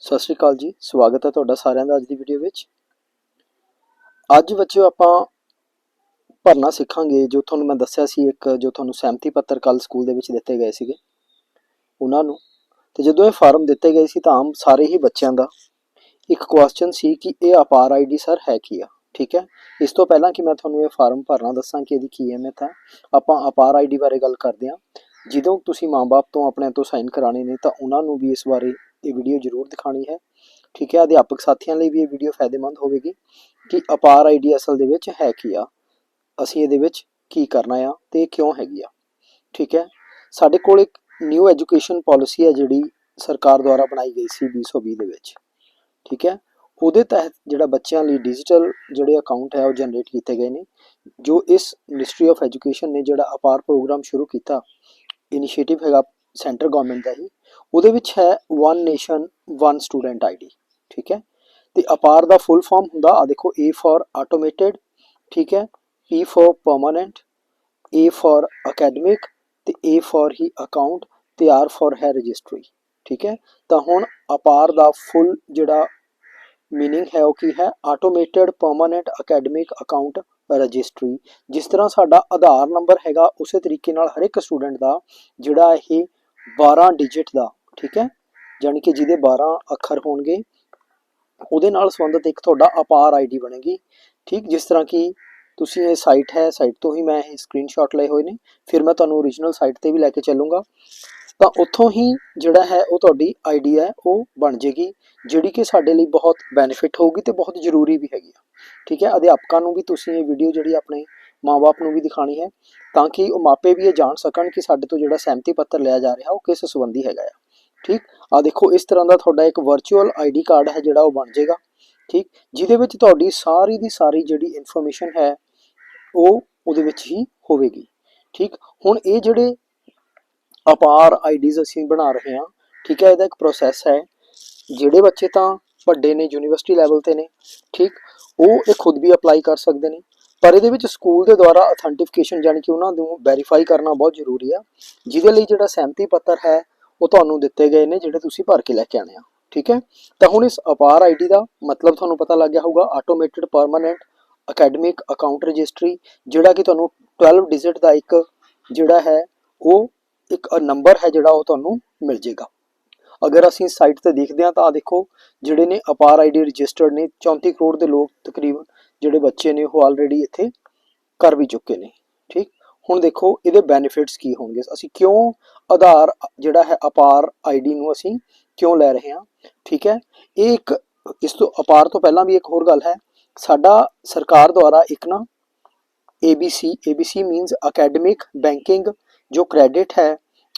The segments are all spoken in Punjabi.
ਸਤਿ ਸ਼੍ਰੀ ਅਕਾਲ ਜੀ। ਸਵਾਗਤ ਹੈ ਤੁਹਾਡਾ ਸਾਰਿਆਂ ਦਾ ਅੱਜ ਦੀ ਵੀਡੀਓ ਵਿੱਚ। ਅੱਜ ਬੱਚਿਓ ਆਪਾਂ ਭਰਨਾ ਸਿੱਖਾਂਗੇ, ਜੋ ਤੁਹਾਨੂੰ ਮੈਂ ਦੱਸਿਆ ਸੀ, ਇੱਕ ਜੋ ਤੁਹਾਨੂੰ ਸਹਿਮਤੀ ਪੱਤਰ ਕੱਲ ਸਕੂਲ ਦੇ ਵਿੱਚ ਦਿੱਤੇ ਗਏ ਸੀਗੇ। ਉਹਨਾਂ ਨੂੰ। ਤੇ ਜਦੋਂ ਇਹ ਫਾਰਮ ਦਿੱਤੇ ਗਏ ਸੀ ਤਾਂ ਆਮ ਸਾਰੇ ਹੀ ਬੱਚਿਆਂ ਦਾ ਇੱਕ ਕੁਐਸਚਨ ਸੀ ਕਿ ਇਹ ਅਪਾਰ ਆਈਡੀ ਸਰ ਹੈ ਕੀ ਆ? ਠੀਕ ਹੈ? ਇਸ ਤੋਂ ਪਹਿਲਾਂ ਕਿ ਮੈਂ ਤੁਹਾਨੂੰ ਇਹ ਫਾਰਮ ਭਰਨਾ ਦੱਸਾਂ ਕਿ ਇਹਦੀ ਕੀ ਅਹਿਮੀਅਤ ਹੈ, ਆਪਾਂ ਅਪਾਰ ਆਈਡੀ ਬਾਰੇ ਗੱਲ ਕਰਦੇ ਹਾਂ। ਜਦੋਂ ਤੁਸੀਂ ਮਾਂ-ਬਾਪ ਤੋਂ ਆਪਣੇ ਤੋਂ ਸਾਈਨ ਕਰਾਣੇ ਨੇ ਤਾਂ ਉਹਨਾਂ ਨੂੰ ਵੀ ਇਸ ਬਾਰੇ ਇਹ ਵੀਡੀਓ ਜ਼ਰੂਰ ਦਿਖਾਣੀ ਹੈ। ਠੀਕ ਹੈ, ਅਧਿਆਪਕ ਸਾਥੀਆਂ ਲਈ ਵੀ ਇਹ ਵੀਡੀਓ ਫਾਇਦੇਮੰਦ ਹੋਵੇਗੀ ਕਿ ਅਪਾਰ ਆਈਡੀ ਅਸਲ ਦੇ ਵਿੱਚ ਹੈ ਕੀ ਆ, ਅਸੀਂ ਇਹਦੇ ਵਿੱਚ ਕੀ ਕਰਨਾ ਆ ਤੇ ਇਹ ਕਿਉਂ ਹੈਗੀ ਆ। ਠੀਕ ਹੈ, ਸਾਡੇ ਕੋਲ ਇੱਕ ਨਿਊ ਐਜੂਕੇਸ਼ਨ ਪਾਲਿਸੀ ਹੈ ਜਿਹੜੀ ਸਰਕਾਰ ਦੁਆਰਾ ਬਣਾਈ ਗਈ ਸੀ 2020 ਦੇ ਵਿੱਚ। ਠੀਕ ਹੈ, ਉਹਦੇ ਤਹਿਤ ਜਿਹੜਾ ਬੱਚਿਆਂ ਲਈ ਡਿਜੀਟਲ ਜਿਹੜੇ ਅਕਾਊਂਟ ਹੈ ਉਹ ਜਨਰੇਟ ਕੀਤੇ ਗਏ ਨੇ, ਜੋ ਇਸ ਮਿਨਿਸਟਰੀ ਆਫ ਐਜੂਕੇਸ਼ਨ ਨੇ ਜਿਹੜਾ ਅਪਾਰ ਪ੍ਰੋਗਰਾਮ ਸ਼ੁਰੂ ਕੀਤਾ ਇਨੀਸ਼ੀਏਟਿਵ ਹੈਗਾ ਸੈਂਟਰ ਗਵਰਨਮੈਂਟ ਦਾ ਹੀ ਉਹਦੇ ਵਿੱਚ ਹੈ one nation one student ID ਠੀਕ ਹੈ? ਤੇ ਅਪਾਰ ਦਾ ਫੁੱਲ ਫਾਰਮ ਹੁੰਦਾ ਆ ਦੇਖੋ ਏ ਫॉर ਆਟੋਮੇਟਿਡ ਠੀਕ ਹੈ? P for permanent A for academic ਤੇ ਏ ਫॉर ਹੀ ਅਕਾਊਂਟ ਤੇ ਆਰ ਫॉर ਹੈ ਰਜਿਸਟਰੀ ਠੀਕ ਹੈ? ਤਾਂ ਹੁਣ ਅਪਾਰ ਦਾ ਫੁੱਲ ਜਿਹੜਾ ਮੀਨਿੰਗ ਹੈ ਉਹ ਕੀ ਹੈ? Automated permanent academic account registry ਜਿਸ ਤਰ੍ਹਾਂ ਸਾਡਾ ਆਧਾਰ ਨੰਬਰ ਹੈਗਾ, ਉਸੇ ਤਰੀਕੇ ਨਾਲ ਹਰ ਇੱਕ ਸਟੂਡੈਂਟ ਦਾ ਜਿਹੜਾ ਇਹ 12 ਡਿਜਿਟ ਦਾ ਠੀਕ ਹੈ? ਯਾਨੀ ਕਿ ਜਿਹਦੇ 12 ਅੱਖਰ ਹੋਣਗੇ, ਉਹਦੇ ਨਾਲ ਸੰਬੰਧਿਤ ਇੱਕ ਤੁਹਾਡਾ ਅਪਾਰ ਆਈਡੀ ਬਣੇਗੀ। ਠੀਕ? ਜਿਸ ਤਰ੍ਹਾਂ ਕਿ ਤੁਸੀਂ ਇਹ ਸਾਈਟ ਹੈ ਸਾਈਟ ਤੋਂ ਹੀ ਮੈਂ ਇਹ ਸਕਰੀਨਸ਼ਾਟ ਲਏ ਹੋਏ ਨੇ। ਫਿਰ ਮੈਂ ਤੁਹਾਨੂੰ ਓਰੀਜਨਲ ਸਾਈਟ ਤੇ ਵੀ ਲੈ ਕੇ ਚੱਲੂੰਗਾ। ਤਾਂ ਉੱਥੋਂ ਹੀ ਜਿਹੜਾ ਹੈ ਉਹ ਤੁਹਾਡੀ ਆਈਡੀ ਹੈ, ਉਹ ਬਣ ਜੇਗੀ, ਜਿਹੜੀ ਕਿ ਸਾਡੇ ਲਈ ਬਹੁਤ ਬੈਨੀਫਿਟ ਹੋਊਗੀ ਤੇ ਬਹੁਤ ਜ਼ਰੂਰੀ ਵੀ ਹੈਗੀ ਆ। ਠੀਕ ਹੈ? ਅਧਿਆਪਕਾਂ ਨੂੰ ਵੀ ਤੁਸੀਂ ਇਹ ਵੀਡੀਓ ਜਿਹੜੀ ਆਪਣੇ ਮਾਪੇ ਨੂੰ ਵੀ ਦਿਖਾਣੀ ਹੈ, ਤਾਂ ਕਿ ਉਹ ਮਾਪੇ ਵੀ ਇਹ ਜਾਣ ਸਕਣ ਕਿ ਸਾਡੇ ਤੋਂ ਜਿਹੜਾ ਸਹਿਮਤੀ ਪੱਤਰ ਲਿਆ ਜਾ ਰਿਹਾ, ਉਹ ਕਿਸ ਸੰਬੰਧੀ ਹੈਗਾ ਆ। ਠੀਕ? ਆ ਦੇਖੋ, ਇਸ ਤਰ੍ਹਾਂ ਦਾ ਤੁਹਾਡਾ ਇੱਕ ਵਰਚੁਅਲ ਆਈਡੀ ਕਾਰਡ ਹੈ ਜਿਹੜਾ ਉਹ ਬਣ ਜਾਏਗਾ, ਠੀਕ? ਜਿਹਦੇ ਵਿੱਚ ਤੁਹਾਡੀ ਸਾਰੀ ਦੀ ਸਾਰੀ ਜਿਹੜੀ ਇਨਫੋਰਮੇਸ਼ਨ ਹੈ, ਉਹ ਉਹਦੇ ਵਿੱਚ ਹੀ ਹੋਵੇਗੀ, ਠੀਕ? ਹੁਣ ਇਹ ਜਿਹੜੇ ਅਪਾਰ ਆਈਡੀਜ਼ ਅਸੀਂ ਬਣਾ ਰਹੇ ਹਾਂ, ਠੀਕ ਹੈ, ਇਹਦਾ ਇੱਕ ਪ੍ਰੋਸੈਸ ਹੈ। ਜਿਹੜੇ ਬੱਚੇ ਤਾਂ ਵੱਡੇ ਨੇ ਯੂਨੀਵਰਸਿਟੀ ਲੈਵਲ ਤੇ ਨੇ, ਠੀਕ? ਉਹ ਇਹ ਖੁਦ ਵੀ ਅਪਲਾਈ ਕਰ ਸਕਦੇ ਨੇ। ਪਰ ਇਹਦੇ ਵਿੱਚ ਸਕੂਲ ਦੇ ਦੁਆਰਾ ਅਥੈਂਟੀਫਿਕੇਸ਼ਨ ਜਾਨੀ ਕਿ ਉਹਨਾਂ ਨੂੰ ਵੈਰੀਫਾਈ ਕਰਨਾ ਬਹੁਤ ਜ਼ਰੂਰੀ ਆ, ਜਿਹਦੇ ਲਈ ਜਿਹੜਾ ਸਹਿਮਤੀ ਪੱਤਰ ਹੈ ਉਹ ਤੁਹਾਨੂੰ ਦਿੱਤੇ ਗਏ ਨੇ ਜਿਹੜੇ ਤੁਸੀਂ ਭਰ ਕੇ ਲੈ ਕੇ ਆਣੇ ਆ, ਠੀਕ ਹੈ? ਤਾਂ ਹੁਣ ਇਸ ਅਪਾਰ ਆਈਡੀ ਦਾ ਮਤਲਬ ਤੁਹਾਨੂੰ ਪਤਾ ਲੱਗ ਗਿਆ ਹੋਊਗਾ automated permanent academic account registry ਜਿਹੜਾ ਕਿ ਤੁਹਾਨੂੰ 12 ਡਿਜਿਟ ਦਾ ਇੱਕ ਜਿਹੜਾ ਹੈ, ਉਹ ਇੱਕ ਨੰਬਰ ਹੈ ਜਿਹੜਾ ਉਹ ਤੁਹਾਨੂੰ ਮਿਲ ਜੇਗਾ ਅਗਰ ਅਸੀਂ ਸਾਈਟ ਤੇ ਦੇਖਦੇ ਹਾਂ ਤਾਂ ਆ ਦੇਖੋ, ਜਿਹੜੇ ਨੇ ਅਪਾਰ ਆਈਡੀ ਰਜਿਸਟਰਡ ਨੇ 34 ਕਰੋੜ ਦੇ ਲੋਕ ਤਕਰੀਬਨ ਜਿਹੜੇ ਬੱਚੇ ਨੇ, ਉਹ ਆਲਰੇਡੀ ਇੱਥੇ ਕਰ ਵੀ ਚੁੱਕੇ ਨੇ, ਠੀਕ? ਹੁਣ ਦੇਖੋ ਇਹਦੇ ਬੈਨੀਫਿਟਸ ਕੀ ਹੋਣਗੇ। ਅਸੀਂ ਕਿਉਂ ਆਧਾਰ ਜਿਹੜਾ ਹੈ ਅਪਾਰ ਆਈਡੀ ਨੂੰ ਅਸੀਂ ਕਿਉਂ ਲੈ ਰਹੇ ਹਾਂ? ਠੀਕ ਹੈ? ਇਹ ਇੱਕ ਇਸ ਤੋਂ ਅਪਾਰ ਤੋਂ ਪਹਿਲਾਂ ਵੀ ਇੱਕ ਹੋਰ ਗੱਲ ਹੈ। ਸਾਡਾ ਸਰਕਾਰ ਦੁਆਰਾ ਇੱਕ ਨਾ ABC ABC means academic banking ਜੋ ਕ੍ਰੈਡਿਟ ਹੈ,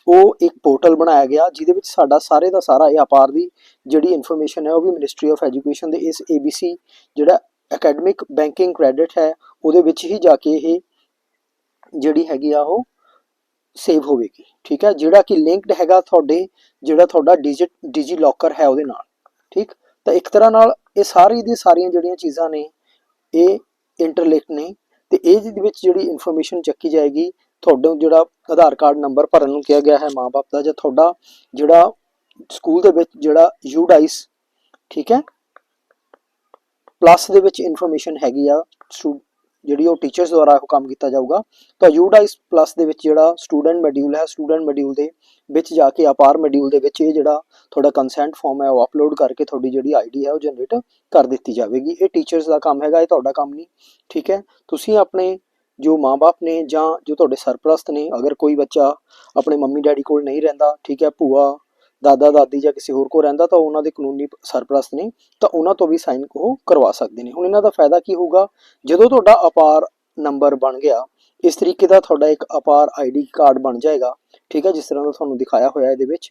ਉਹ ਇੱਕ ਪੋਰਟਲ ਬਣਾਇਆ ਗਿਆ ਜਿਹਦੇ ਵਿੱਚ ਸਾਡਾ ਸਾਰੇ ਦਾ ਸਾਰਾ ਇਹ ਅਪਾਰ ਦੀ ਜਿਹੜੀ ਇਨਫੋਰਮੇਸ਼ਨ ਹੈ ਉਹ ਵੀ ਮਿਨਿਸਟਰੀ ਆਫ ਐਜੂਕੇਸ਼ਨ ਦੇ ਇਸ ABC ਜਿਹੜਾ ਅਕੈਡਮਿਕ ਬੈਂਕਿੰਗ ਕ੍ਰੈਡਿਟ ਹੈ, ਉਹਦੇ ਵਿੱਚ ਹੀ ਜਾ ਕੇ ਇਹ ਜਿਹੜੀ ਹੈਗੀ ਆ ਉਹ ਸੇਵ ਹੋਵੇਗੀ, ਠੀਕ ਹੈ? ਜਿਹੜਾ ਕਿ ਲਿੰਕਡ ਹੈਗਾ ਤੁਹਾਡੇ, ਜਿਹੜਾ ਤੁਹਾਡਾ ਡਿਜਿਟ ਡਿਜੀ ਲੋਕਰ ਹੈ ਉਹਦੇ ਨਾਲ, ਠੀਕ? ਤਾਂ ਇੱਕ ਤਰ੍ਹਾਂ ਨਾਲ ਇਹ ਸਾਰੀ ਦੀ ਸਾਰੀਆਂ ਜਿਹੜੀਆਂ ਚੀਜ਼ਾਂ ਨੇ, ਇਹ ਇੰਟਰਲਿੰਕਡ ਨੇ, ਤੇ ਇਹ ਜਿਹਦੇ ਵਿੱਚ ਜਿਹੜੀ ਇਨਫੋਰਮੇਸ਼ਨ ਚੱਕੀ ਜਾਏਗੀ, ਤੁਹਾਡਾ ਜਿਹੜਾ ਆਧਾਰ ਕਾਰਡ ਨੰਬਰ ਭਰਨ ਨੂੰ ਕਿਹਾ ਗਿਆ ਹੈ ਮਾਪੇ ਦਾ, ਜਾਂ ਤੁਹਾਡਾ ਜਿਹੜਾ ਸਕੂਲ ਦੇ ਵਿੱਚ ਜਿਹੜਾ ਯੂਡਾਈਸ ਠੀਕ ਹੈ? ਪਲੱਸ ਦੇ ਵਿੱਚ ਇਨਫੋਰਮੇਸ਼ਨ ਹੈਗੀ ਆ, ਸਟੂ- ਜਿਹੜੀ ਉਹ ਟੀਚਰਸ ਦੁਆਰਾ ਉਹ ਕੰਮ ਕੀਤਾ ਜਾਊਗਾ। ਤਾਂ ਯੂਡਾਈਸ ਪਲੱਸ ਦੇ ਵਿੱਚ ਜਿਹੜਾ ਸਟੂਡੈਂਟ ਮੋਡਿਊਲ ਹੈ ਸਟੂਡੈਂਟ ਮੋਡਿਊਲ ਦੇ ਵਿੱਚ ਜਾ ਕੇ ਅਪਾਰ ਮੋਡਿਊਲ ਦੇ ਵਿੱਚ ਇਹ ਜਿਹੜਾ ਤੁਹਾਡਾ ਕੰਸੈਂਟ ਫਾਰਮ ਹੈ, ਉਹ ਅਪਲੋਡ ਕਰਕੇ ਤੁਹਾਡੀ ਜਿਹੜੀ ਆਈਡੀ ਹੈ, ਉਹ ਜਨਰੇਟ ਕਰ ਦਿੱਤੀ ਜਾਵੇਗੀ। ਇਹ ਟੀਚਰਸ ਦਾ ਕੰਮ ਹੈਗਾ, ਇਹ ਤੁਹਾਡਾ ਕੰਮ ਨਹੀਂ, ਠੀਕ ਹੈ? ਤੁਸੀਂ ਆਪਣੇ ਜੋ ਮਾਪੇ ਨੇ ਜਾਂ ਜੋ ਤੁਹਾਡੇ ਸਰਪ੍ਰਸਤ ਨੇ, ਅਗਰ ਕੋਈ ਬੱਚਾ ਆਪਣੇ ਮੰਮੀ ਡੈਡੀ ਕੋਲ ਨਹੀਂ ਰਹਿੰਦਾ, ਠੀਕ ਹੈ, ਭੂਆ ਦਾਦਾ, ਦਾਦੀ ਜਾਂ ਕਿਸੇ ਹੋਰ ਕੋਲ ਰਹਿੰਦਾ ਤਾਂ ਉਹਨਾਂ ਦੇ ਕਾਨੂੰਨੀ ਸਰਪ੍ਰਸਤ ਨੇ ਤਾਂ ਉਹਨਾਂ ਤੋਂ ਵੀ ਸਾਈਨ ਉਹ ਕਰਵਾ ਸਕਦੇ ਨੇ। ਹੁਣ ਇਹਨਾਂ ਦਾ ਫਾਇਦਾ ਕੀ ਹੋਊਗਾ? ਜਦੋਂ ਤੁਹਾਡਾ ਅਪਾਰ ਨੰਬਰ ਬਣ ਗਿਆ, ਇਸ ਤਰੀਕੇ ਦਾ ਤੁਹਾਡਾ ਇੱਕ ਅਪਾਰ ਆਈਡੀ ਕਾਰਡ ਬਣ ਜਾਏਗਾ, ਠੀਕ ਹੈ, ਜਿਸ ਤਰ੍ਹਾਂ ਦਾ ਤੁਹਾਨੂੰ ਦਿਖਾਇਆ ਹੋਇਆ ਇਹਦੇ ਵਿੱਚ,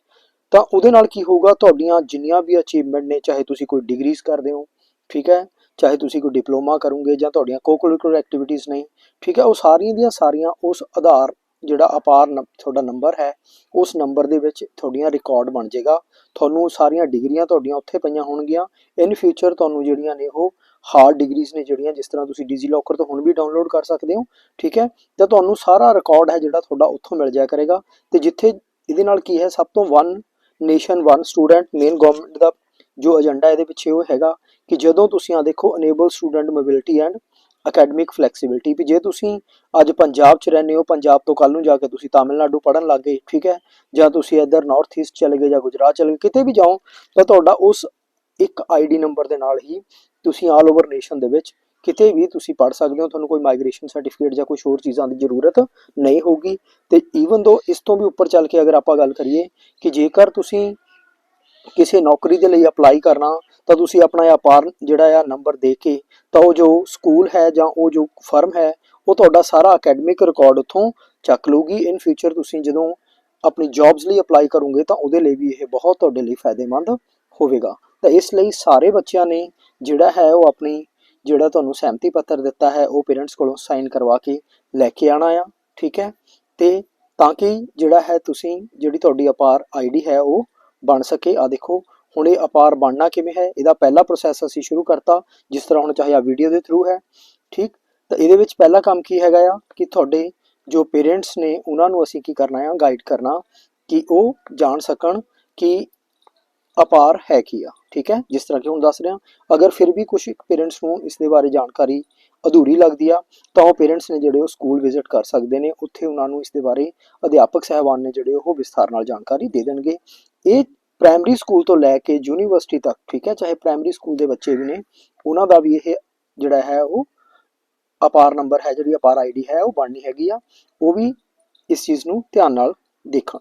ਤਾਂ ਉਹਦੇ ਨਾਲ ਕੀ ਹੋਊਗਾ? ਤੁਹਾਡੀਆਂ ਜਿੰਨੀਆਂ ਵੀ ਅਚੀਵਮੈਂਟ ਨੇ, ਚਾਹੇ ਤੁਸੀਂ ਕੋਈ ਡਿਗਰੀਜ਼ ਕਰਦੇ ਹੋ, ਠੀਕ ਹੈ, ਚਾਹੇ ਤੁਸੀਂ ਕੋਈ ਡਿਪਲੋਮਾ ਕਰੋਗੇ ਜਾਂ ਤੁਹਾਡੀਆਂ ਕੋਕੂਲਰ ਐਕਟੀਵਿਟੀਜ਼ ਨਹੀਂ ਠੀਕ ਹੈ, ਉਹ ਸਾਰੀਆਂ ਦੀਆਂ ਸਾਰੀਆਂ ਉਸ ਆਧਾਰ ਜਿਹੜਾ ਅਪਾਰ ਤੁਹਾਡਾ ਨੰਬਰ ਹੈ, ਉਸ ਨੰਬਰ ਦੇ ਵਿੱਚ ਤੁਹਾਡੀਆਂ ਰਿਕਾਰਡ ਬਣ ਜਾਏਗਾ। ਤੁਹਾਨੂੰ ਸਾਰੀਆਂ ਡਿਗਰੀਆਂ ਤੁਹਾਡੀਆਂ ਉੱਥੇ ਪਈਆਂ ਹੋਣਗੀਆਂ। ਇਨ ਫਿਊਚਰ ਤੁਹਾਨੂੰ ਜਿਹੜੀਆਂ ਨੇ ਉਹ ਹਾਰਡ ਡਿਗਰੀਜ਼ ਨੇ ਜਿਹੜੀਆਂ, ਜਿਸ ਤਰ੍ਹਾਂ ਤੁਸੀਂ ਡੀਜੀ ਲੋਕਰ ਤੋਂ ਹੁਣ ਵੀ ਡਾਊਨਲੋਡ ਕਰ ਸਕਦੇ ਹੋ, ਠੀਕ ਹੈ? ਤਾਂ ਤੁਹਾਨੂੰ ਸਾਰਾ ਰਿਕਾਰਡ ਹੈ ਜਿਹੜਾ ਤੁਹਾਡਾ ਉੱਥੋਂ ਮਿਲ ਜਾਇਆ ਕਰੇਗਾ। ਤੇ ਜਿੱਥੇ ਇਹਦੇ ਨਾਲ ਕੀ ਹੈ, ਸਭ ਤੋਂ one nation one student main government ਦਾ ਜੋ ਏਜੰਡਾ ਇਹਦੇ ਪਿੱਛੇ ਉਹ ਹੈਗਾ ਕਿ ਜਦੋਂ ਤੁਸੀਂ ਆ ਦੇਖੋ enable student mobility and academic flexibility ਵੀ ਜੇ ਤੁਸੀਂ ਅੱਜ ਪੰਜਾਬ 'ਚ ਰਹਿੰਦੇ ਹੋ, ਪੰਜਾਬ ਤੋਂ ਕੱਲ ਨੂੰ ਜਾ ਕੇ ਤੁਸੀਂ ਤਾਮਿਲਨਾਡੂ ਪੜ੍ਹਨ ਲੱਗ ਗਏ, ਠੀਕ ਹੈ? ਜਾਂ ਤੁਸੀਂ ਇੱਧਰ ਨਾਰਥ ਈਸਟ ਚਲੇ ਗਏ ਜਾਂ ਗੁਜਰਾਤ ਚਲੇ ਗਏ, ਕਿਤੇ ਵੀ ਜਾਓ, ਤਾਂ ਤੁਹਾਡਾ ਉਸ ਇੱਕ ਆਈਡੀ ਨੰਬਰ ਦੇ ਨਾਲ ਹੀ ਤੁਸੀਂ ਆਲ ਓਵਰ ਨੇਸ਼ਨ ਦੇ ਵਿੱਚ ਕਿਤੇ ਵੀ ਤੁਸੀਂ ਪੜ ਸਕਦੇ ਹੋ, ਤੁਹਾਨੂੰ ਕੋਈ ਮਾਈਗ੍ਰੇਸ਼ਨ ਸਰਟੀਫਿਕੇਟ ਜਾਂ ਕੁਝ ਹੋਰ ਚੀਜ਼ਾਂ ਦੀ ਜ਼ਰੂਰਤ ਨਹੀਂ ਹੋਊਗੀ। ਤੇ ਈਵਨ ਦੋ ਇਸ ਤੋਂ ਵੀ ਉੱਪਰ ਚੱਲ ਕੇ ਅਗਰ ਆਪਾਂ ਗੱਲ ਕਰੀਏ ਕਿ ਜੇਕਰ ਤੁਸੀਂ ਕਿਸੇ ਨੌਕਰੀ ਦੇ ਲਈ ਅਪਲਾਈ ਕਰਨਾ ਤਾਂ ਤੁਸੀਂ ਆਪਣਾ ਇਹ ਅਪਾਰ ਜਿਹੜਾ ਆ ਨੰਬਰ ਦੇ ਕੇ ਤਾਂ ਉਹ ਜੋ ਸਕੂਲ ਹੈ ਜਾਂ ਉਹ ਜੋ ਫਰਮ ਹੈ, ਉਹ ਤੁਹਾਡਾ ਸਾਰਾ ਅਕੈਡਮਿਕ ਰਿਕਾਰਡ ਉੱਥੋਂ ਚੱਕ ਲਊਗੀ। ਇਨ ਫਿਊਚਰ ਤੁਸੀਂ ਜਦੋਂ ਆਪਣੀ ਜੌਬਸ ਲਈ ਅਪਲਾਈ ਕਰੋਗੇ ਤਾਂ ਉਹਦੇ ਲਈ ਵੀ ਇਹ ਬਹੁਤ ਤੁਹਾਡੇ ਲਈ ਫਾਇਦੇਮੰਦ ਹੋਵੇਗਾ। ਤਾਂ ਇਸ ਲਈ ਸਾਰੇ ਬੱਚਿਆਂ ਨੇ ਜਿਹੜਾ ਹੈ ਉਹ ਆਪਣੀ ਜਿਹੜਾ ਤੁਹਾਨੂੰ ਸਹਿਮਤੀ ਪੱਤਰ ਦਿੱਤਾ ਹੈ, ਉਹ ਪੇਰੈਂਟਸ ਕੋਲੋਂ ਸਾਈਨ ਕਰਵਾ ਕੇ ਲੈ ਕੇ ਆਣਾ ਆ, ਠੀਕ ਹੈ? ਤੇ ਤਾਂ ਕਿ ਜਿਹੜਾ ਹੈ ਤੁਸੀਂ ਜਿਹੜੀ ਤੁਹਾਡੀ ਅਪਾਰ ਆਈਡੀ ਹੈ ਉਹ ਬਣ ਸਕੇ। ਆ ਦੇਖੋ ਹੁਣ ਇਹ ਅਪਾਰ ਬਣਨਾ ਕਿਵੇਂ ਹੈ? ਇਹਦਾ ਪਹਿਲਾ ਪ੍ਰੋਸੈਸ ਅਸੀਂ ਸ਼ੁਰੂ ਕਰਤਾ, ਜਿਸ ਤਰ੍ਹਾਂ ਹੁਣ ਚਾਹੇ ਆ ਵੀਡੀਓ ਦੇ ਥਰੂ ਹੈ, ਠੀਕ? ਤਾਂ ਇਹਦੇ ਵਿੱਚ ਪਹਿਲਾ ਕੰਮ ਕੀ ਹੈਗਾ ਆ? ਕਿ ਤੁਹਾਡੇ ਜੋ ਪੇਰੈਂਟਸ ਨੇ, ਉਹਨਾਂ ਨੂੰ ਅਸੀਂ ਕੀ ਕਰਨਾ ਆ? ਗਾਈਡ ਕਰਨਾ ਕਿ ਉਹ ਜਾਣ ਸਕਣ ਕਿ ਅਪਾਰ ਹੈ ਕੀ ਆ, ਠੀਕ ਹੈ? ਜਿਸ ਤਰ੍ਹਾਂ ਕਿ ਹੁਣ ਦੱਸ ਰਿਹਾ, ਅਗਰ ਫਿਰ ਵੀ ਕੁਝ ਪੇਰੈਂਟਸ ਨੂੰ ਇਸ ਦੇ ਬਾਰੇ ਜਾਣਕਾਰੀ ਅਧੂਰੀ ਲੱਗਦੀ ਆ, ਤਾਂ ਉਹ ਪੇਰੈਂਟਸ ਨੇ ਜਿਹੜੇ ਉਹ ਸਕੂਲ ਵਿਜ਼ਿਟ ਕਰ ਸਕਦੇ ਨੇ, ਉੱਥੇ ਉਹਨਾਂ ਨੂੰ ਇਸ ਦੇ ਬਾਰੇ ਅਧਿਆਪਕ ਸਹਿਬਾਨ ਨੇ ਜਿਹੜੇ ਉਹ ਵਿਸਥਾਰ ਨਾਲ ਜਾਣਕਾਰੀ ਦੇ ਦੇਣਗੇ। ਇਹ ਪ੍ਰਾਇਮਰੀ ਸਕੂਲ ਤੋਂ ਲੈ ਕੇ ਯੂਨੀਵਰਸਿਟੀ ਤੱਕ, ਠੀਕ ਹੈ? ਚਾਹੇ ਪ੍ਰਾਇਮਰੀ ਸਕੂਲ ਦੇ ਬੱਚੇ ਵੀ ਨੇ, ਉਹਨਾਂ ਦਾ ਵੀ ਇਹ ਜਿਹੜਾ ਹੈ ਉਹ ਅਪਾਰ ਨੰਬਰ ਹੈ, ਜਿਹੜੀ ਅਪਾਰ ਆਈਡੀ ਹੈ, ਉਹ ਬਣਨੀ ਹੈਗੀ ਆ। ਉਹ ਵੀ ਇਸ ਚੀਜ਼ ਨੂੰ ਧਿਆਨ ਨਾਲ ਦੇਖਣ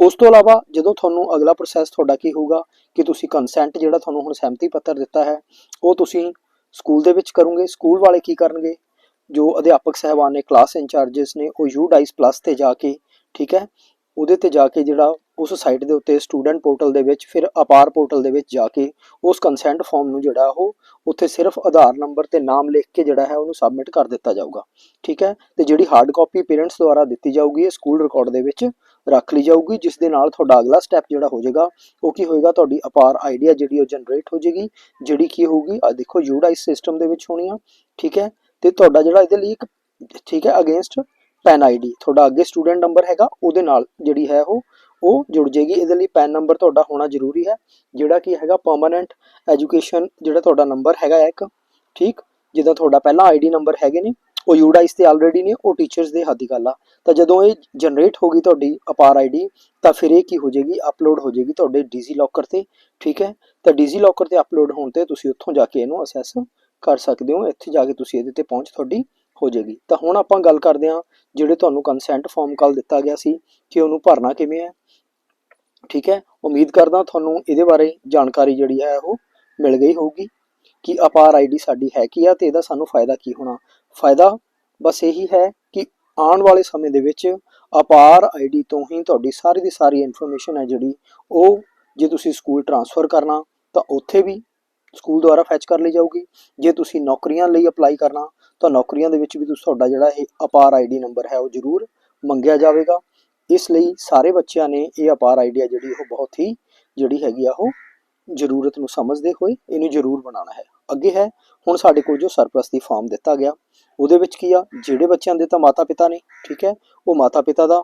ਉਸ ਤੋਂ ਇਲਾਵਾ ਜਦੋਂ ਤੁਹਾਨੂੰ ਅਗਲਾ ਪ੍ਰੋਸੈਸ ਤੁਹਾਡਾ ਕੀ ਹੋਊਗਾ ਕਿ ਤੁਸੀਂ ਕੰਸੈਂਟ ਜਿਹੜਾ ਤੁਹਾਨੂੰ ਹੁਣ ਸਹਿਮਤੀ ਪੱਤਰ ਦਿੱਤਾ ਹੈ, ਉਹ ਤੁਸੀਂ ਸਕੂਲ ਦੇ ਵਿੱਚ ਕਰੋਗੇ। ਸਕੂਲ ਵਾਲੇ ਕੀ ਕਰਨਗੇ? ਜੋ ਅਧਿਆਪਕ ਸਹਿਬਾਨ ਨੇ ਕਲਾਸ ਇੰਚਾਰजेस ਨੇ, ਉਹ ਯੂ ਡਾਈਸ ਪਲੱਸ ਤੇ ਜਾ ਕੇ, ਠੀਕ ਹੈ? ਉਹਦੇ ਤੇ ਜਾ ਕੇ ਜਿਹੜਾ ਉਸ ਸਾਈਟ ਦੇ ਉੱਤੇ ਸਟੂਡੈਂਟ ਪੋਰਟਲ ਦੇ ਵਿੱਚ, ਫਿਰ ਅਪਾਰ ਪੋਰਟਲ ਦੇ ਵਿੱਚ ਜਾ ਕੇ ਉਸ ਕੰਸੈਂਟ ਫਾਰਮ ਨੂੰ ਜਿਹੜਾ ਉਹ, ਉੱਥੇ ਸਿਰਫ ਆਧਾਰ ਨੰਬਰ ਤੇ ਨਾਮ ਲਿਖ ਕੇ ਜਿਹੜਾ ਹੈ ਉਹਨੂੰ ਸਬਮਿਟ ਕਰ ਦਿੱਤਾ ਜਾਊਗਾ। ਠੀਕ ਹੈ? ਤੇ ਜਿਹੜੀ ਹਾਰਡ ਕਾਪੀ ਪੇਰੈਂਟਸ ਦੁਆਰਾ ਦਿੱਤੀ ਜਾਊਗੀ, ਇਹ ਸਕੂਲ ਰਿਕਾਰਡ ਦੇ ਵਿੱਚ ਰੱਖ ਲਈ ਜਾਊਗੀ, ਜਿਸ ਦੇ ਨਾਲ ਤੁਹਾਡਾ ਅਗਲਾ ਸਟੈਪ ਜਿਹੜਾ ਹੋ ਜਾਏਗਾ, ਉਹ ਕੀ ਹੋਏਗਾ? ਤੁਹਾਡੀ ਅਪਾਰ ਆਈਡੀਆ ਜਿਹੜੀ ਉਹ ਜਨਰੇਟ ਹੋ ਜਾਏਗੀ, ਜਿਹੜੀ ਕੀ ਹੋਊਗੀ ਆ ਦੇਖੋ ਯੂਡਾਈਸ ਸਿਸਟਮ ਦੇ ਵਿੱਚ ਹੋਣੀ ਆ, ਠੀਕ ਹੈ? ਤੇ ਤੁਹਾਡਾ ਜਿਹੜਾ ਇਹਦੇ ਲਈ ਇੱਕ, ਠੀਕ ਹੈ ਅਗੇਂਸਟ ਪੈਨ ਆਈਡੀ ਤੁਹਾਡਾ ਅੱਗੇ ਸਟੂਡੈਂਟ ਨੰਬਰ ਹੈਗਾ, ਉਹਦੇ ਨਾਲ ਜਿਹੜੀ ਹੈ ਉਹ ਉਹ ਜੁੜ ਜਾਏਗੀ ਇਹਦੇ ਲਈ ਪੈਨ ਨੰਬਰ ਤੁਹਾਡਾ ਹੋਣਾ ਜ਼ਰੂਰੀ ਹੈ, ਜਿਹੜਾ ਕਿ ਹੈਗਾ ਪਰਮਨੈਂਟ ਐਜੂਕੇਸ਼ਨ ਜਿਹੜਾ ਤੁਹਾਡਾ ਨੰਬਰ ਹੈਗਾ ਹੈ ਇੱਕ, ਠੀਕ? ਜਿੱਦਾਂ ਤੁਹਾਡਾ ਪਹਿਲਾਂ ਆਈਡੀ ਨੰਬਰ ਹੈਗੇ ਨੇ, ਉਹ ਯੂਡਾਈਸ ਤੇ ਆਲਰੇਡੀ ਨੇ, ਉਹ ਟੀਚਰਸ ਦੇ ਹੱਥ ਦੀ ਗੱਲ ਆ। ਤਾਂ ਜਦੋਂ ਇਹ ਜਨਰੇਟ ਹੋ ਗਈ ਤੁਹਾਡੀ ਅਪਾਰ ਆਈਡੀ ਤਾਂ ਫਿਰ ਇਹ ਕੀ ਹੋ ਜਾਏਗੀ ਅਪਲੋਡ ਹੋ ਜਾਏਗੀ ਤੁਹਾਡੇ ਡੀਜ਼ੀ ਲੋਕਰ ਤੇ, ਠੀਕ ਹੈ? ਤਾਂ ਡੀਜ਼ੀ ਲੋਕਰ ਤੇ ਅਪਲੋਡ ਹੋਣ ਤੇ ਤੁਸੀਂ ਉੱਥੋਂ ਜਾ ਕੇ ਇਹਨੂੰ ਅਸੈਸ ਕਰ ਸਕਦੇ ਹੋ। ਇੱਥੇ ਜਾ ਕੇ ਤੁਸੀਂ ਇਹਦੇ ਤੇ ਪਹੁੰਚ ਤੁਹਾਡੀ ਹੋ ਜਾਏਗੀ ਤਾਂ ਹੁਣ ਆਪਾਂ ਗੱਲ ਕਰਦੇ ਹਾਂ, ਜਿਹੜੇ ਤੁਹਾਨੂੰ ਕੰਸੈਂਟ ਫਾਰਮ ਕੱਲ ਦਿੱਤਾ ਗਿਆ ਸੀ, ਕਿ ਉਹਨੂੰ ਭਰਨਾ ਕਿਵੇਂ ਹੈ? ਠੀਕ ਹੈ? ਉਮੀਦ ਕਰਦਾ ਤੁਹਾਨੂੰ ਇਹਦੇ ਬਾਰੇ ਜਾਣਕਾਰੀ ਜਿਹੜੀ ਹੈ ਉਹ ਮਿਲ ਗਈ ਹੋਊਗੀ ਕਿ ਅਪਾਰ ਆਈਡੀ ਸਾਡੀ ਹੈ ਕੀ ਆ ਤੇ ਇਹਦਾ ਸਾਨੂੰ ਫਾਇਦਾ ਕੀ ਹੋਣਾ। ਫਾਇਦਾ ਬਸ ਇਹੀ ਹੈ ਕਿ ਆਉਣ ਵਾਲੇ ਸਮੇਂ ਦੇ ਵਿੱਚ ਅਪਾਰ ਆਈਡੀ ਤੋਂ ਹੀ ਤੁਹਾਡੀ ਸਾਰੀ ਦੀ ਸਾਰੀ ਇਨਫੋਰਮੇਸ਼ਨ ਹੈ ਜਿਹੜੀ ਉਹ ਜੇ ਤੁਸੀਂ ਸਕੂਲ ਟਰਾਂਸਫਰ ਕਰਨਾ ਤਾਂ ਉੱਥੇ ਵੀ ਸਕੂਲ ਦੁਆਰਾ ਫੈਚ ਕਰ ਲਈ ਜਾਊਗੀ। ਜੇ ਤੁਸੀਂ ਨੌਕਰੀਆਂ ਲਈ ਅਪਲਾਈ ਕਰਨਾ ਤਾਂ ਨੌਕਰੀਆਂ ਦੇ ਵਿੱਚ ਵੀ ਤੁਸੀਂ, ਤੁਹਾਡਾ ਜਿਹੜਾ ਇਹ ਅਪਾਰ ਆਈਡੀ ਨੰਬਰ ਹੈ ਉਹ ਜ਼ਰੂਰ ਮੰਗਿਆ ਜਾਵੇਗਾ। ਇਸ ਲਈ ਸਾਰੇ ਬੱਚਿਆਂ ਨੇ ਇਹ ਅਪਾਰ ਆਈਡੀਆ ਜਿਹੜੀ ਉਹ ਬਹੁਤ ਹੀ ਜਿਹੜੀ ਹੈਗੀ ਆ ਉਹ ਜ਼ਰੂਰਤ ਨੂੰ ਸਮਝਦੇ ਹੋਏ ਇਹਨੂੰ ਜ਼ਰੂਰ ਬਣਾਉਣਾ ਹੈ। ਅੱਗੇ ਹੈ, ਹੁਣ ਸਾਡੇ ਕੋਲ ਜੋ ਸਰਪ੍ਰਸਤੀ ਫਾਰਮ ਦਿੱਤਾ ਗਿਆ, ਉਹਦੇ ਵਿੱਚ ਕੀ ਆ, ਜਿਹੜੇ ਬੱਚਿਆਂ ਦੇ ਤਾਂ ਮਾਤਾ ਪਿਤਾ ਨੇ, ਠੀਕ ਹੈ, ਉਹ ਮਾਤਾ ਪਿਤਾ ਦਾ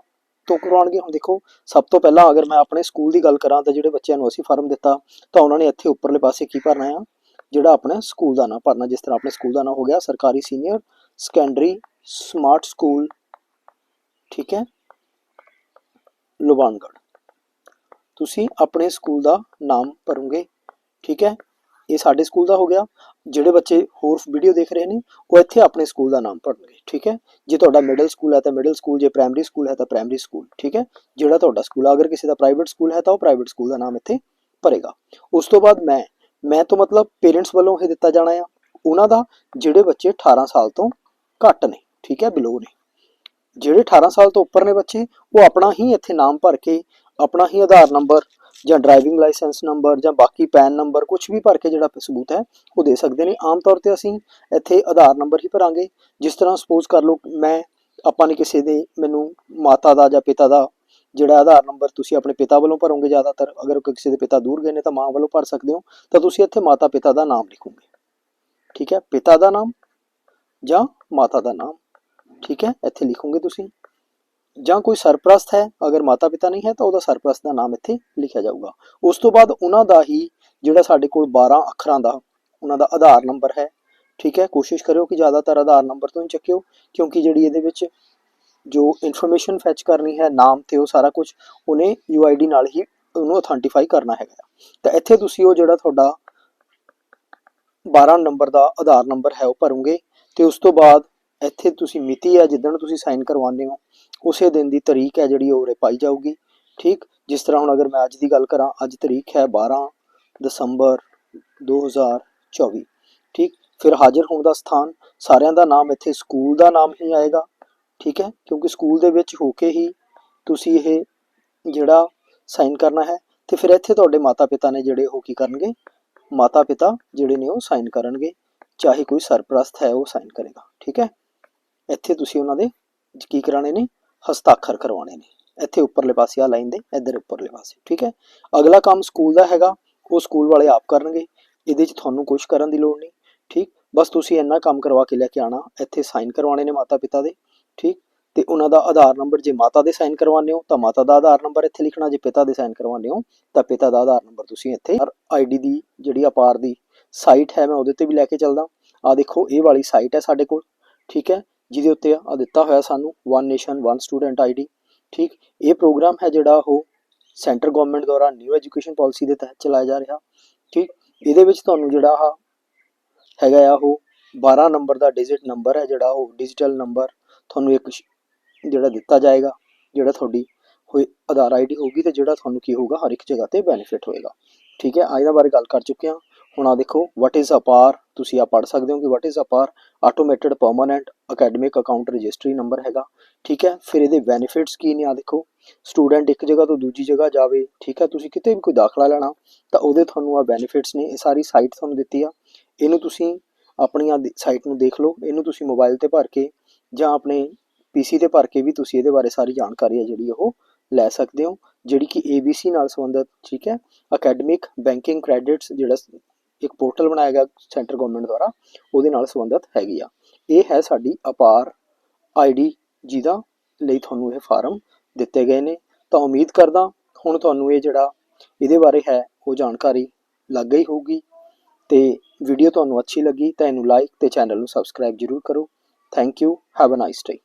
ਤੋਂ ਕਰਵਾਉਣਗੇ। ਹੁਣ ਦੇਖੋ, ਸਭ ਤੋਂ ਪਹਿਲਾਂ ਅਗਰ ਮੈਂ ਆਪਣੇ ਸਕੂਲ ਦੀ ਗੱਲ ਕਰਾਂ ਤਾਂ ਜਿਹੜੇ ਬੱਚਿਆਂ ਨੂੰ ਅਸੀਂ ਫਾਰਮ ਦਿੱਤਾ, ਤਾਂ ਉਹਨਾਂ ਨੇ ਇੱਥੇ ਉੱਪਰਲੇ ਪਾਸੇ ਕੀ ਭਰਨਾ ਆ? ਜਿਹੜਾ ਆਪਣਾ ਸਕੂਲ ਦਾ ਨਾਮ ਭਰਨਾ, ਜਿਸ ਤਰ੍ਹਾਂ ਆਪਣੇ ਸਕੂਲ ਦਾ ਨਾਮ ਹੋ ਗਿਆ ਸਰਕਾਰੀ ਸੀਨੀਅਰ ਸੈਕੰਡਰੀ ਸਮਾਰਟ ਸਕੂਲ ਠੀਕ ਹੈ ਲੁਬਾਨਗੜ ਤੁਸੀਂ ਆਪਣੇ ਸਕੂਲ ਦਾ ਨਾਮ ਭਰੋਗੇ, ਠੀਕ ਹੈ? ਇਹ ਸਾਡੇ ਸਕੂਲ ਦਾ ਹੋ ਗਿਆ। ਜਿਹੜੇ ਬੱਚੇ ਹੋਰ ਵੀਡੀਓ ਦੇਖ ਰਹੇ ਨੇ, ਉਹ ਇੱਥੇ ਆਪਣੇ ਸਕੂਲ ਦਾ ਨਾਮ ਭਰਨਗੇ, ਠੀਕ ਹੈ? ਜੇ ਤੁਹਾਡਾ ਮਿਡਲ ਸਕੂਲ ਹੈ ਤਾਂ ਮਿਡਲ ਸਕੂਲ ਜੇ ਪ੍ਰਾਇਮਰੀ ਸਕੂਲ ਹੈ ਤਾਂ ਪ੍ਰਾਇਮਰੀ ਸਕੂਲ ਠੀਕ ਹੈ? ਜਿਹੜਾ ਤੁਹਾਡਾ ਸਕੂਲ ਅਗਰ ਕਿਸੇ ਦਾ ਪ੍ਰਾਈਵੇਟ ਸਕੂਲ ਹੈ ਤਾਂ ਉਹ ਪ੍ਰਾਈਵੇਟ ਸਕੂਲ ਦਾ ਨਾਮ ਇੱਥੇ ਭਰੇਗਾ। ਉਸ ਤੋਂ ਬਾਅਦ ਮੈਂ ਮੈਂ ਤੋਂ ਮਤਲਬ ਪੇਰੈਂਟਸ ਵੱਲੋਂ ਇਹ ਦਿੱਤਾ ਜਾਣਾ ਆ। ਉਹਨਾਂ ਦਾ, ਜਿਹੜੇ ਬੱਚੇ 18 ਸਾਲ ਤੋਂ ਘੱਟ ਨੇ, ਠੀਕ ਹੈ? ਬਿਲੋ ਨੇ। ਜਿਹੜੇ 18 ਸਾਲ ਤੋਂ ਉੱਪਰ ਨੇ ਬੱਚੇ, ਉਹ ਆਪਣਾ ਹੀ ਇੱਥੇ ਨਾਮ ਭਰ ਕੇ, ਆਪਣਾ ਹੀ ਆਧਾਰ ਨੰਬਰ ਜਾਂ ਡਰਾਈਵਿੰਗ ਲਾਇਸੈਂਸ ਨੰਬਰ ਜਾਂ ਬਾਕੀ ਪੈਨ ਨੰਬਰ ਕੁਝ ਵੀ ਭਰ ਕੇ ਜਿਹੜਾ ਸਬੂਤ ਹੈ, ਉਹ ਦੇ ਸਕਦੇ ਨੇ। ਆਮ ਤੌਰ ਤੇ ਅਸੀਂ ਇੱਥੇ ਆਧਾਰ ਨੰਬਰ ਹੀ ਭਰਾਂਗੇ। ਜਿਸ ਤਰ੍ਹਾਂ ਸਪੋਜ਼ ਕਰ ਲਓ, ਮੈਂ ਆਪਾਂ ਨੇ ਕਿਸੇ ਦੇ, ਮੈਨੂੰ ਮਾਤਾ ਦਾ ਜਾਂ ਪਿਤਾ ਦਾ ਜਿਹੜਾ ਆਧਾਰ ਨੰਬਰ ਤੁਸੀਂ ਆਪਣੇ ਪਿਤਾ ਵੱਲੋਂ ਭਰੋਗੇ ਜ਼ਿਆਦਾਤਰ, ਅਗਰ ਕਿਸੇ ਦੇ ਪਿਤਾ ਦੂਰ ਗਏ ਨੇ ਤਾਂ ਮਾਂ ਵੱਲੋਂ ਭਰ ਸਕਦੇ ਹੋ, ਤਾਂ ਤੁਸੀਂ ਇੱਥੇ ਮਾਤਾ ਪਿਤਾ ਦਾ ਨਾਮ ਲਿਖੋਗੇ। ਠੀਕ ਹੈ? ਪਿਤਾ ਦਾ ਨਾਮ ਜਾਂ ਮਾਤਾ ਦਾ ਨਾਮ। ਠੀਕ ਹੈ, ਇੱਥੇ ਲਿਖੋਗੇ ਤੁਸੀਂ। ਜਾਂ ਕੋਈ ਸਰਪ੍ਰਸਤ ਹੈ, ਅਗਰ ਮਾਤਾ ਪਿਤਾ ਨਹੀਂ ਹੈ, ਤਾਂ ਉਹਦਾ ਸਰਪ੍ਰਸਤ ਦਾ ਨਾਮ ਇੱਥੇ ਲਿਖਿਆ ਜਾਊਗਾ। ਉਸ ਤੋਂ ਬਾਅਦ ਉਹਨਾਂ ਦਾ ਹੀ ਜਿਹੜਾ ਸਾਡੇ ਕੋਲ 12 ਅੱਖਰਾਂ ਦਾ, ਉਹਨਾਂ ਦਾ ਆਧਾਰ ਨੰਬਰ ਹੈ, ਠੀਕ ਹੈ। ਕੋਸ਼ਿਸ਼ ਕਰਿਓ ਕਿ ਜ਼ਿਆਦਾਤਰ ਆਧਾਰ ਨੰਬਰ ਤੋਂ ਹੀ ਚੱਕਿਓ, ਕਿਉਂਕਿ ਜਿਹੜੀ ਇਹਦੇ ਵਿੱਚ ਜੋ ਇਨਫੋਰਮੇਸ਼ਨ ਫੈਚ ਕਰਨੀ ਹੈ, ਨਾਮ ਤੇ ਉਹ ਸਾਰਾ ਕੁਝ, ਉਹਨੇ UID ਨਾਲ ਹੀ ਉਹਨੂੰ ਅਥੈਂਟੀਫਾਈ ਕਰਨਾ ਹੈਗਾ ਤਾਂ ਇੱਥੇ ਤੁਸੀਂ ਉਹ ਜਿਹੜਾ ਤੁਹਾਡਾ 12 ਨੰਬਰ ਦਾ ਆਧਾਰ ਨੰਬਰ ਹੈ, ਉਹ ਭਰੋਗੇ, ਤੇ ਉਸ ਤੋਂ ਬਾਅਦ ਇੱਥੇ ਤੁਸੀਂ ਮਿਤੀ ਹੈ ਜਿੱਦਣ ਤੁਸੀਂ ਸਾਈਨ ਕਰਵਾਉਂਦੇ ਹੋ, ਉਸੇ ਦਿਨ ਦੀ ਤਰੀਕ ਹੈ ਜਿਹੜੀ ਉਹ ਉਰੇ ਪਾਈ ਜਾਊਗੀ, ਠੀਕ? ਜਿਸ ਤਰ੍ਹਾਂ ਹੁਣ ਅਗਰ ਮੈਂ ਅੱਜ ਦੀ ਗੱਲ ਕਰਾਂ, ਅੱਜ ਤਰੀਕ ਹੈ 12 ਦਸੰਬਰ 2024 ਠੀਕ? ਫਿਰ ਹਾਜ਼ਰ ਹੋਣ ਦਾ ਸਥਾਨ, ਸਾਰਿਆਂ ਦਾ ਨਾਮ ਇੱਥੇ ਸਕੂਲ ਦਾ ਨਾਮ ਹੀ ਆਏਗਾ, ਠੀਕ ਹੈ? ਕਿਉਂਕਿ ਸਕੂਲ ਦੇ ਵਿੱਚ ਹੋ ਕੇ ਹੀ ਤੁਸੀਂ ਇਹ ਜਿਹੜਾ ਸਾਈਨ ਕਰਨਾ ਹੈ, ਤੇ ਫਿਰ ਇੱਥੇ ਤੁਹਾਡੇ ਮਾਤਾ ਪਿਤਾ ਨੇ ਜਿਹੜੇ ਉਹ ਕੀ ਕਰਨਗੇ? ਮਾਤਾ ਪਿਤਾ ਜਿਹੜੇ ਨੇ ਉਹ ਸਾਈਨ ਕਰਨਗੇ, ਚਾਹੇ ਕੋਈ ਸਰਪ੍ਰਸਤ ਹੈ ਉਹ ਸਾਈਨ ਕਰੇਗਾ, ਠੀਕ ਹੈ? ਇੱਥੇ ਤੁਸੀਂ ਉਹਨਾਂ ਦੇ ਕੀ ਕਰਾਣੇ ਨੇ? ਹਸਤਾਖਰ ਕਰਵਾਉਣੇ ਨੇ। ਇੱਥੇ ਉੱਪਰਲੇ ਪਾਸੇ ਆ ਲਾਈਨ ਦੇ, ਇੱਧਰ ਉੱਪਰਲੇ ਪਾਸੇ, ਠੀਕ ਹੈ? ਅਗਲਾ ਕੰਮ ਸਕੂਲ ਦਾ ਹੈਗਾ, ਉਹ ਸਕੂਲ ਵਾਲੇ ਆਪ ਕਰਨਗੇ। ਇਹਦੇ 'ਚ ਤੁਹਾਨੂੰ ਕੁਝ ਕਰਨ ਦੀ ਲੋੜ ਨਹੀਂ, ਠੀਕ? ਬਸ ਤੁਸੀਂ ਇੰਨਾ ਕੰਮ ਕਰਵਾ ਕੇ ਲੈ ਕੇ ਆਣਾ ਇੱਥੇ ਸਾਈਨ ਕਰਵਾਉਣੇ ਨੇ ਮਾਤਾ ਪਿਤਾ ਦੇ, ਠੀਕ? ਤੇ ਉਹਨਾਂ ਦਾ ਆਧਾਰ ਨੰਬਰ ਜੇ ਮਾਤਾ ਦੇ ਸਾਈਨ ਕਰਵਾਉਂਦੇ ਹੋ, ਤਾਂ ਮਾਤਾ ਦਾ ਆਧਾਰ ਨੰਬਰ ਇੱਥੇ ਲਿਖਣਾ, ਜੇ ਪਿਤਾ ਦੇ ਸਾਈਨ ਕਰਵਾਉਂਦੇ ਹੋ, ਤਾਂ ਪਿਤਾ ਦਾ ਆਧਾਰ ਨੰਬਰ ਤੁਸੀਂ ਇੱਥੇ ਆਈਡੀ ਦੀ ਜਿਹੜੀ ਅਪਾਰ ਦੀ ਸਾਈਟ ਹੈ, ਮੈਂ ਉਹਦੇ ਤੇ ਵੀ ਲੈ ਕੇ ਚੱਲਦਾ। ਆ ਦੇਖੋ, ਇਹ ਵਾਲੀ ਸਾਈਟ ਹੈ ਸਾਡੇ ਕੋਲ, ਠੀਕ ਹੈ? ਜਿਹਦੇ ਉੱਤੇ ਆ ਦਿੱਤਾ ਹੋਇਆ ਸਾਨੂੰ one nation one student ID ਠੀਕ? ਇਹ ਪ੍ਰੋਗਰਾਮ ਹੈ ਜਿਹੜਾ ਉਹ ਸੈਂਟਰ ਗਵਰਨਮੈਂਟ ਦੁਆਰਾ ਨਿਊ ਐਜੂਕੇਸ਼ਨ ਪਾਲਿਸੀ ਦੇ ਤਹਿਤ ਚਲਾਇਆ ਜਾ ਰਿਹਾ, ਠੀਕ? ਇਹਦੇ ਵਿੱਚ ਤੁਹਾਨੂੰ ਜਿਹੜਾ ਆ ਹੈਗਾ ਆ ਉਹ 12 ਨੰਬਰ ਦਾ ਡਿਜਿਟ ਨੰਬਰ ਹੈ ਜਿਹੜਾ ਉਹ ਡਿਜੀਟਲ ਨੰਬਰ ਤੁਹਾਨੂੰ ਇੱਕ ਜਿਹੜਾ ਦਿੱਤਾ ਜਾਏਗਾ, ਜਿਹੜਾ ਤੁਹਾਡੀ ਹੋਈ ਆਧਾਰ ਆਈਡੀ ਹੋਊਗੀ ਤੇ ਜਿਹੜਾ ਤੁਹਾਨੂੰ ਕੀ ਹੋਊਗਾ ਹਰ ਇੱਕ ਜਗ੍ਹਾ ਤੇ ਬੈਨੀਫਿਟ ਹੋਏਗਾ, ਠੀਕ ਹੈ? ਅੱਜ ਦਾ ਬਾਰੇ ਗੱਲ ਕਰ ਚੁੱਕੇ ਹਾਂ। ਹੁਣ ਆ ਦੇਖੋ ਵਾਟ ਇਜ਼ ਅਪਾਰ ਤੁਸੀਂ ਆ ਪੜ ਸਕਦੇ ਹੋ ਕਿ what is APAR automated permanent academic account registry number ਹੈਗਾ, ਠੀਕ ਹੈ? ਫਿਰ ਇਹਦੇ ਬੈਨੀਫਿਟਸ ਕੀ ਨੇ ਆ ਦੇਖੋ ਸਟੂਡੈਂਟ ਇੱਕ ਜਗ੍ਹਾ ਤੋਂ ਦੂਜੀ ਜਗ੍ਹਾ ਜਾਵੇ, ਠੀਕ ਹੈ? ਤੁਸੀਂ ਕਿਤੇ ਵੀ ਕੋਈ ਦਾਖਲਾ ਲੈਣਾ, ਤਾਂ ਉਹਦੇ ਤੁਹਾਨੂੰ ਆ ਬੈਨੀਫਿਟਸ ਨੇ, ਇਹ ਸਾਰੀ ਸਾਈਟ ਤੁਹਾਨੂੰ ਦਿੱਤੀ ਆ। ਇਹਨੂੰ ਤੁਸੀਂ ਆਪਣੀਆਂ ਸਾਈਟ ਨੂੰ ਦੇਖ ਲਓ, ਇਹਨੂੰ ਤੁਸੀਂ ਮੋਬਾਈਲ ਤੇ ਭਰ ਕੇ ਜਾਂ ਆਪਣੇ ਪੀਸੀ ਤੇ ਭਰ ਕੇ ਵੀ ਤੁਸੀਂ ਇਹਦੇ ਬਾਰੇ ਸਾਰੀ ਜਾਣਕਾਰੀ ਹੈ ਜਿਹੜੀ ਉਹ ਲੈ ਸਕਦੇ ਹੋ, ਜਿਹੜੀ ਕਿ ABC ਨਾਲ ਸੰਬੰਧਿਤ, ਠੀਕ ਹੈ? ਅਕੈਡਮਿਕ ਬੈਂਕਿੰਗ ਕ੍ਰੈਡਿਟਸ ਜਿਹੜਾ ਇੱਕ ਪੋਰਟਲ ਬਣਾਇਆ ਗਿਆ ਸੈਂਟਰ ਗਵਰਨਮੈਂਟ ਦੁਆਰਾ, ਉਹਦੇ ਨਾਲ ਸੰਬੰਧਿਤ ਹੈਗੀ ਆ। ਇਹ ਹੈ ਸਾਡੀ ਅਪਾਰ ਆਈਡੀ ਜਿਹਦਾ ਲਈ ਤੁਹਾਨੂੰ ਇਹ ਫਾਰਮ ਦਿੱਤੇ ਗਏ ਨੇ। ਤਾਂ ਉਮੀਦ ਕਰਦਾ, ਹੁਣ ਤੁਹਾਨੂੰ ਇਹ ਜਿਹੜਾ ਇਹਦੇ ਬਾਰੇ ਹੈ, ਉਹ ਜਾਣਕਾਰੀ ਲੱਗ ਗਈ ਹੋਊਗੀ। ਤੇ ਵੀਡੀਓ ਤੁਹਾਨੂੰ ਅੱਛੀ ਲੱਗੀ, ਤਾਂ ਇਹਨੂੰ ਲਾਈਕ ਤੇ ਚੈਨਲ ਨੂੰ ਸਬਸਕ੍ਰਾਈਬ ਜਰੂਰ ਕਰੋ। Thank you have a nice day